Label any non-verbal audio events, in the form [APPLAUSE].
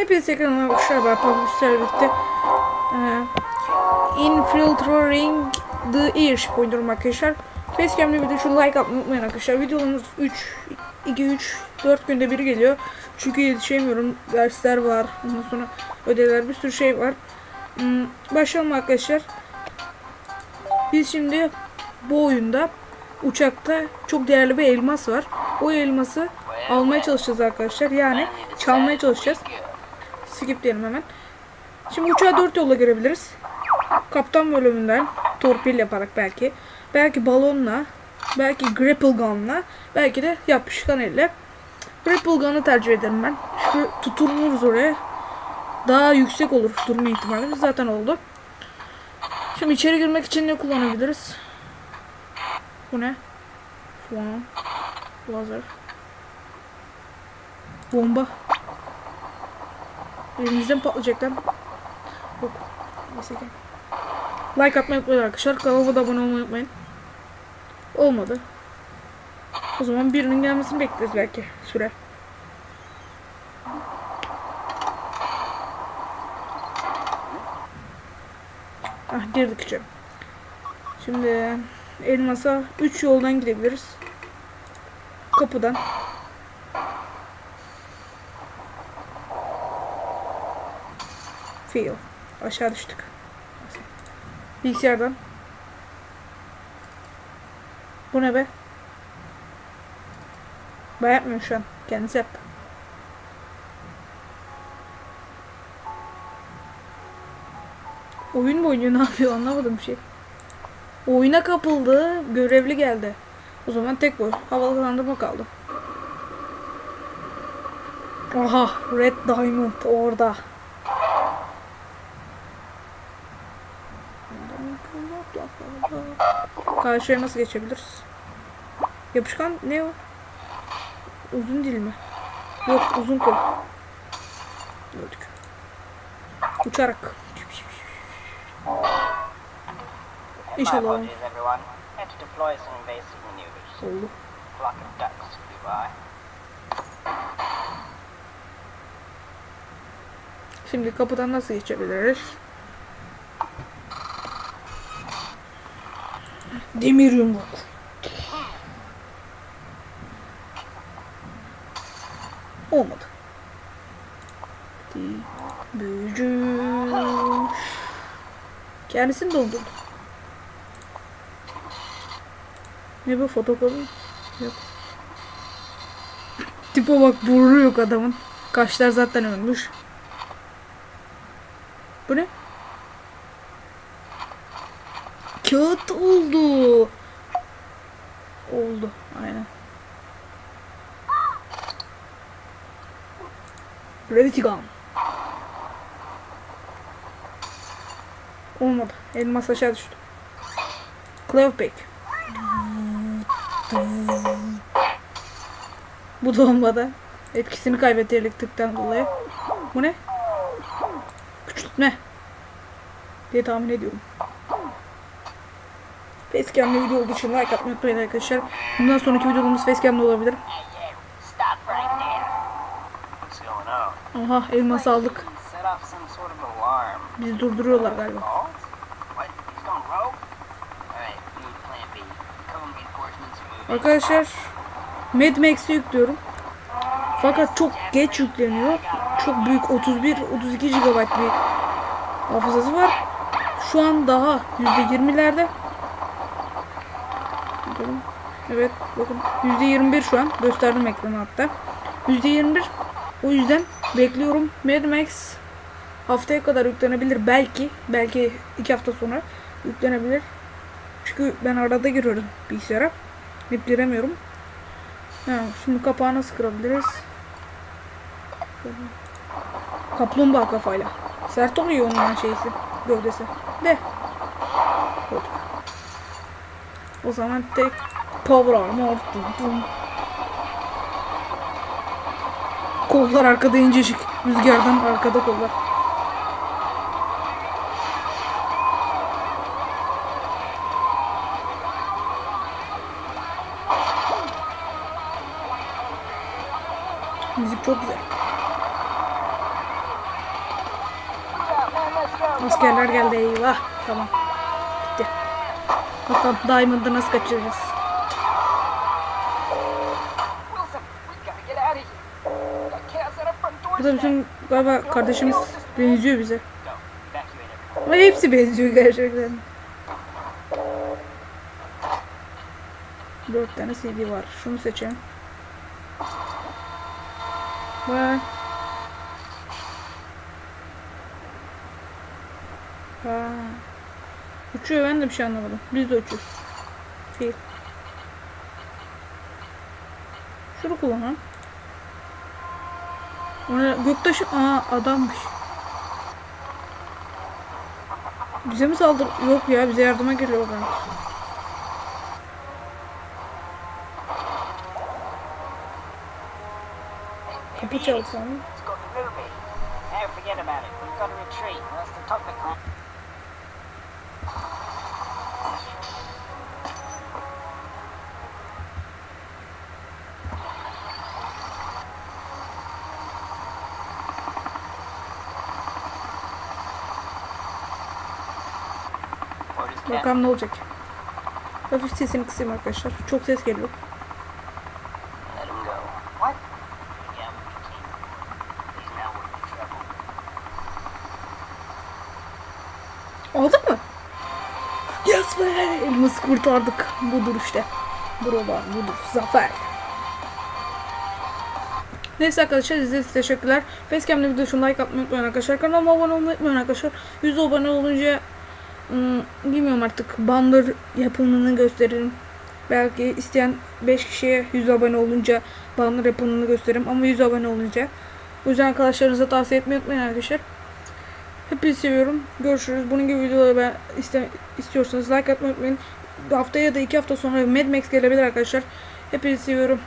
Hepinize tekrar arkadaşlar ben Pablo birlikte Infiltrating the Airship oynuyorum arkadaşlar. Facecam'le video şu like atmayı unutmayın arkadaşlar. Videolarımız 3, 2, 3, 4 günde biri geliyor. Çünkü yetişemiyorum. Dersler var. Ondan sonra ödevler bir sürü şey var. Hmm, başlayalım arkadaşlar. Biz şimdi bu oyunda uçakta çok değerli bir elmas var. O elması almaya çalışacağız arkadaşlar. Yani çalmaya çalışacağız. Skip diyelim hemen. Şimdi uçağı dört yolla görebiliriz. Kaptan bölümünden torpil yaparak belki. Belki balonla. Belki grapple gun'la. Belki de yapışkan elle. Grapple gun'ı tercih ederim ben. Çünkü tutunuruz oraya. Daha yüksek olur durma ihtimalimiz. Zaten oldu. Şimdi içeri girmek için ne kullanabiliriz? Bu ne? Falan. Lazer. Bomba. Elimizden patlayacak lan. Yok. Neyse ki. Like atmayı unutmayın arkadaşlar. Kanalıma da abone olmayı unutmayın. Olmadı. O zaman birinin gelmesini bekleriz belki. Süre. Ah girdik içeri. Şimdi elmasa 3 yoldan gidebiliriz. Kapıdan. Fail. Aşağı düştük. Bilgisayardan. Bu ne be? Ben yapmıyorum şu an. Kendisi yap. Oyun mu oynuyor [LAUGHS] ne yapıyor anlamadım bir şey. Oyuna kapıldı. Görevli geldi. O zaman tek boy. Havalandırma kaldı. Aha Red Diamond orada. Karşıya nasıl geçebiliriz? Yapışkan ne o? Uzun dil mi? Yok uzun kol. Gördük. Uçarak. İnşallah oldu. Şimdi kapıdan nasıl geçebiliriz? Demir yumruk. Olmadı. Büyücü. Kendisini dondurdu. Ne bu fotokopi? Yok. Tipe bak burnu yok adamın. Kaşlar zaten ölmüş. Bu ne? Kağıt oldu. Oldu. Aynen. Gravity Gun. Olmadı. Elmas aşağı düştü. Cloveback. Bu da olmadı. Etkisini kaybetti elektrikten dolayı. Bu ne? Küçültme. Diye tahmin ediyorum. Facecam'le video olduğu için like atmayı unutmayın arkadaşlar. Bundan sonraki videolarımız Facecam'da olabilir. Aha elması aldık. Bizi durduruyorlar galiba. Arkadaşlar Mad Max'i yüklüyorum. Fakat çok geç yükleniyor. Çok büyük 31 32 GB bir hafızası var. Şu an daha %20'lerde. Bakalım. Evet bakın %21 şu an gösterdim ekranı hatta. %21 o yüzden bekliyorum. Mad Max haftaya kadar yüklenebilir belki. Belki iki hafta sonra yüklenebilir. Çünkü ben arada giriyorum bilgisayara. Hep giremiyorum. Ha, şimdi kapağı nasıl kırabiliriz? Kaplumbağa kafayla. Sert oluyor onun şeysi. Gövdesi. De. O zaman tek. Dum dum. Kollar arkada incecik. Rüzgardan arkada kollar. Müzik çok güzel. Askerler geldi eyvah. Tamam. Bakalım Diamond'ı nasıl kaçıracağız. Bu da bizim galiba kardeşimiz benziyor bize. Ama hepsi benziyor gerçekten. Dört tane CD var. Şunu seçelim. Vay. Ha. Uçuyor ben de bir şey anlamadım. Biz de uçuyoruz. Fil. Şunu kullanalım. Ona göktaşı aa adammış. Bize mi saldır? Yok ya bize yardıma geliyor ben. Kapı çaldı Bakalım ne olacak. Hafif sesini kısayım arkadaşlar. Çok ses geliyor. Aldık mı? Yes be! Elimizi kurtardık. Budur işte. Buralar budur. Zafer. Neyse arkadaşlar izlediğiniz için teşekkürler. Facecam'da video şunu like atmayı unutmayın arkadaşlar. Kanalıma abone olmayı unutmayın arkadaşlar. 100 abone olunca bilmiyorum artık banner yapımını gösteririm. Belki isteyen 5 kişiye 100 abone olunca banner yapımını gösteririm. Ama 100 abone olunca. O yüzden arkadaşlarınıza tavsiye etmeyi unutmayın arkadaşlar. Hepinizi seviyorum. Görüşürüz. Bunun gibi videoları ben iste, istiyorsanız like atmayı unutmayın. Bir hafta ya da iki hafta sonra Mad Max gelebilir arkadaşlar. Hepinizi seviyorum.